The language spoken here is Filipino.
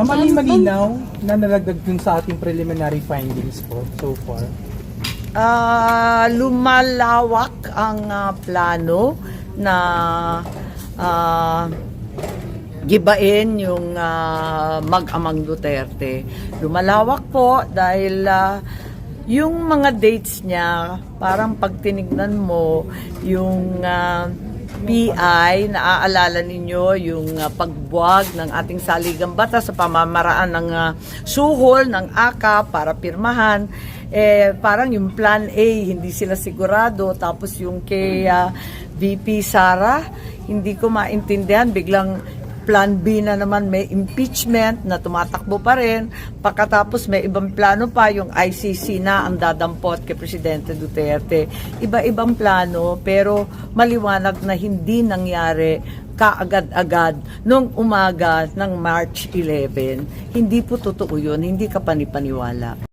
Ma'am, ano yung malinaw na nalagdag dun sa ating preliminary findings po so far? Ah, lumalawak ang ah, plano na ah, gibain yung ah, mag-amang Duterte. Lumalawak po dahil ah, yung mga dates niya, parang pag tinignan mo, yung ah, PI, naaalala ninyo yung uh, pagbuwag ng ating saligang batas sa pamamaraan ng ah, suhol ng AKA para pirmahan. Eh, parang yung plan A, hindi sila sigurado. Tapos yung kay ah, VP Sara, hindi ko maintindihan. Biglang plan B na naman may impeachment na tumatakbo pa rin. Pagkatapos may ibang plano pa, yung ICC na ang dadampot kay Presidente Duterte. Iba-ibang plano pero maliwanag na hindi nangyari kaagad-agad nung umaga ng March 11. Hindi po totoo yun, hindi ka panipaniwala.